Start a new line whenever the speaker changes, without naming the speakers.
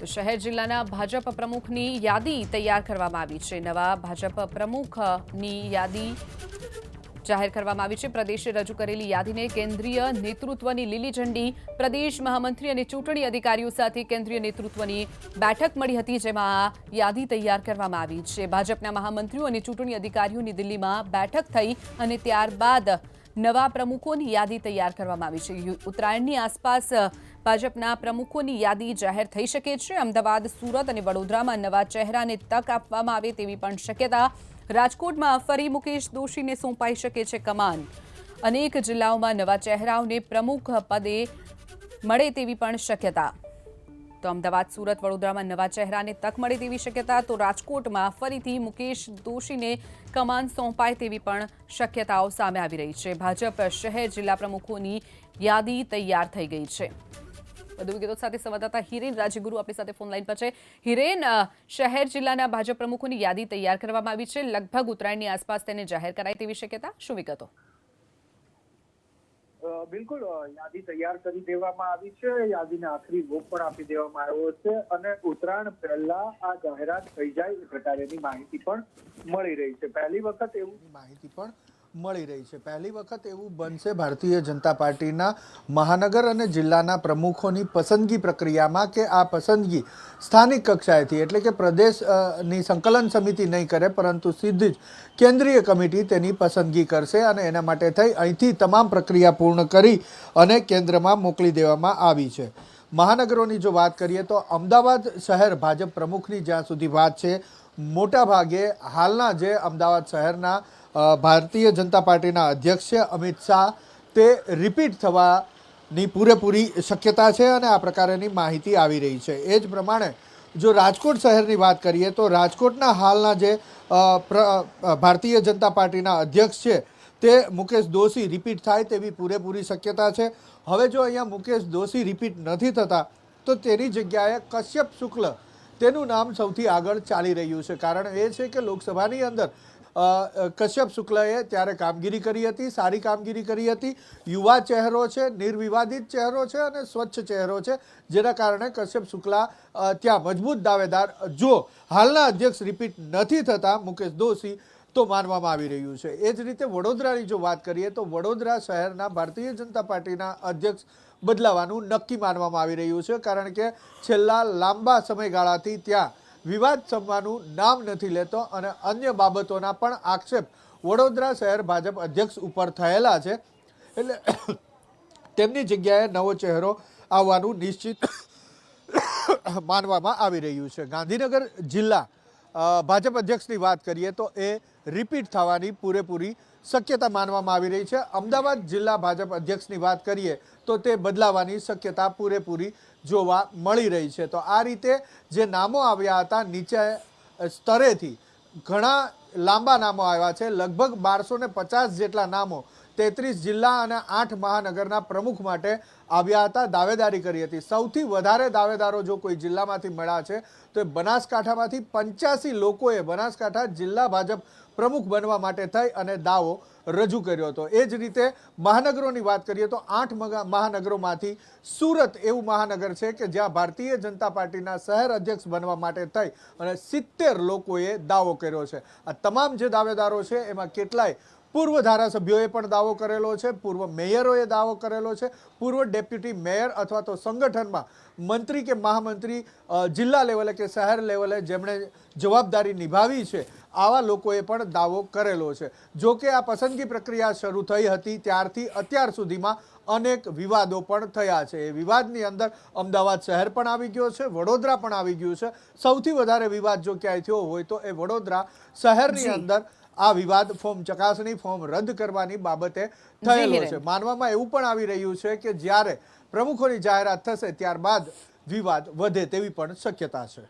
તો શહેર જિલ્લાના ભાજપ પ્રમુખની યાદી તૈયાર કરવામાં આવી છે. નવા ભાજપ પ્રમુખની યાદી જાહેર કરવામાં આવી છે. પ્રદેશે રજૂ કરેલી યાદીને કેન્દ્રીય નેતૃત્વની લીલી ઝંડી પ્રદેશ મહામંત્રી અને ચૂંટણી અધિકારીઓ સાથે કેન્દ્રીય નેતૃત્વની બેઠક મળી હતી, જેમાં યાદી તૈયાર કરવામાં આવી છે. ભાજપના મહામંત્રીઓ અને ચૂંટણી અધિકારીઓની દિલ્હીમાં બેઠક થઈ અને ત્યારબાદ નવા પ્રમુખોની યાદી તૈયાર કરવામાં આવી છે. ઉત્તરાયણની આસપાસ ભાજપના પ્રમુખોની યાદી જાહેર થઈ શકે છે. અમદાવાદ, સુરત અને વડોદરામાં નવા ચહેરાને તક આપવામાં આવે તેવી પણ શક્યતા. રાજકોટમાં ફરી મુકેશ દોશીને સોંપાઈ શકે છે કમાન. અનેક જિલ્લાઓમાં નવા ચહેરાઓને પ્રમુખ પદે મળે તેવી પણ શક્યતા. તો અમદાવાદ, સુરત, વડોદરામાં નવા ચહેરાને તક મળે તેવી શક્યતા તો રાજકોટમાં ફરીથી મુકેશ દોશીને કમાન સોંપાય તેવી પણ શક્યતાઓ સામે આવી રહી છે. ભાજપ શહેર જિલ્લા પ્રમુખોની યાદી તૈયાર થઈ ગઈ છે. વધુ વિગતો સાથે સંવાદદાતા હિરેન રાજગુરુ આપણી સાથે ફોન લાઈન પર છે. હિરેન શહેર જિલ્લાના ભાજપ પ્રમુખોની યાદી તૈયાર કરવામાં આવી છે. લગભગ ઉત્તરાયણની આસપાસ તેને જાહેર કરાય તેવી શક્યતા. શું વિગતો?
બિલકુલ યાદી તૈયાર કરી દેવામાં આવી છે. યાદીને આખરી વોક પણ આપી દેવામાં આવ્યો છે અને ઉત્તરાયણ પહેલા આ જાહેરાત થઈ જાય પ્રકારેની માહિતી પણ મળી રહી છે. પહેલી વખત એવું
માહિતી પણ મળી રહી છે. પહેલી વખત એવું બનશે ભારતીય જનતા પાર્ટીના મહાનગર અને જિલ્લાના પ્રમુખોની પસંદગી પ્રક્રિયામાં કે આ પસંદગી સ્થાનિક કક્ષાએથી, એટલે કે પ્રદેશની સંકલન સમિતિ નહીં કરે, પરંતુ સીધી જ કેન્દ્રીય કમિટી તેની પસંદગી કરશે અને એના માટે થઈ અહીંથી તમામ પ્રક્રિયા પૂર્ણ કરી અને કેન્દ્રમાં મોકલી દેવામાં આવી છે. મહાનગરોની જો વાત કરીએ તો અમદાવાદ શહેર ભાજપ પ્રમુખની જ્યાં સુધી વાત છે મોટા ભાગે હાલના જે અમદાવાદ શહેરના ભારતીય જનતા પાર્ટીના અધ્યક્ષ છે અમિત શાહ, તે રિપીટ થવાની પૂરેપૂરી શક્યતા છે અને આ પ્રકારેની માહિતી આવી રહી છે. એ જ પ્રમાણે જો રાજકોટ શહેરની વાત કરીએ તો રાજકોટના હાલના જે ભારતીય જનતા પાર્ટીના અધ્યક્ષ છે, તે મુકેશ દોશી રિપીટ થાય તેવી પૂરેપૂરી શક્યતા છે. હવે જો અહીંયા મુકેશ દોશી રિપીટ નથી થતા, તો તેની જગ્યાએ કશ્યપ શુક્લ તેનું નામ સૌથી આગળ ચાલી રહ્યું છે. કારણ એ છે કે લોકસભાની અંદર કશ્યપ શુક્લએ ત્યારે કામગીરી કરી હતી, સારી કામગીરી કરી હતી. યુવા ચહેરો છે, નિર્વિવાદિત ચહેરો છે અને સ્વચ્છ ચહેરો છે. જેના કારણે કશ્યપ શુક્લા ત્યાં મજબૂત દાવેદાર. જો હાલના અધ્યક્ષ રિપીટ નથી થતા, મુકેશ દોશી તો માનવામાં આવી રહ્યું છે. એ જ રીતે વડોદરાની જો વાત કરીએ તો વડોદરા શહેરના ભારતીય જનતા પાર્ટીના અધ્યક્ષ બદલાવાનું નક્કી માનવામાં આવી રહ્યું છે. કારણ કે છેલ્લા લાંબા સમયગાળાથી ત્યાં વિવાદ સમવાનું નામ નથી લેતો અને અન્ય બાબતોના પણ આક્ષેપ વડોદરા શહેર ભાજપ અધ્યક્ષ ઉપર થયેલા છે. એટલે તેમની જગ્યાએ નવો ચહેરો આવવાનું નિશ્ચિત માનવામાં આવી રહ્યું છે. ગાંધીનગર જિલ્લા ભાજપ અધ્યક્ષની વાત કરીએ તો એ રિપીટ થવાની પૂરેપૂરી શક્યતા માનવામાં આવી રહી છે. અમદાવાદ જિલ્લા ભાજપ અધ્યક્ષની વાત કરીએ તો તે બદલાવાની શક્યતા પૂરેપૂરી જોવા મળી રહી છે. તો આ રીતે જે નામો આવ્યા હતા નીચે સ્તરેથી ઘણા લાંબા નામો આવ્યા છે. લગભગ બારસો પચાસ જેટલા નામો તેત્રીસ જિલ્લા અને આઠ મહાનગરના પ્રમુખ માટે આવ્યા હતા, દાવેદારી કરી હતી. સૌથી વધારે દાવેદારો જો કોઈ જિલ્લામાંથી મળ્યા છે, તો એ બનાસકાંઠામાંથી પંચ્યાસી લોકોએ બનાસકાંઠા જિલ્લા ભાજપ પ્રમુખ બનવા માટે થઈ અને દાવો રજૂ કર્યો હતો. એ જ રીતે મહાનગરોની વાત કરીએ તો આઠ મહાનગરોમાંથી સુરત એવું મહાનગર છે કે જ્યાં ભારતીય જનતા પાર્ટીના શહેર અધ્યક્ષ બનવા માટે થઈ અને સિત્તેર લોકોએ દાવો કર્યો છે. આ તમામ જે દાવેદારો છે, એમાં કેટલાય પૂર્વ ધારાસભ્યોએ પણ દાવો કરેલો છે પૂર્વ મેયરોએ દાવો કરેલો છે પૂર્વ ડેપ્યુટી મેયર અથવા તો સંગઠનમાં મંત્રી કે મહામંત્રી જિલ્લા લેવલે કે શહેર લેવલે જેમણે જવાબદારી નિભાવી છે આવા લોકોએ પણ દાવો કરેલો છે. જો કે આ પસંદગી પ્રક્રિયા શરૂ થઈ હતી ત્યારથી અત્યાર સુધીમાં અનેક વિવાદો પણ થયા છે. એ વિવાદની અંદર અમદાવાદ શહેર પણ આવી ગયો છે વડોદરા પણ આવી ગયું છે. સૌથી વધારે વિવાદ જો ક્યાંય થયો હોય તો એ વડોદરા શહેરની અંદર આ વિવાદ ફોર્મ ચકાસણી ફોર્મ રદ કરવાની બાબતે થયેલો છે. માનવામાં એવું પણ આવી રહ્યું છે કે જ્યારે પ્રમુખોની જાહેરાત થશે ત્યારબાદ વિવાદ વધે તેવી પણ શક્યતા છે.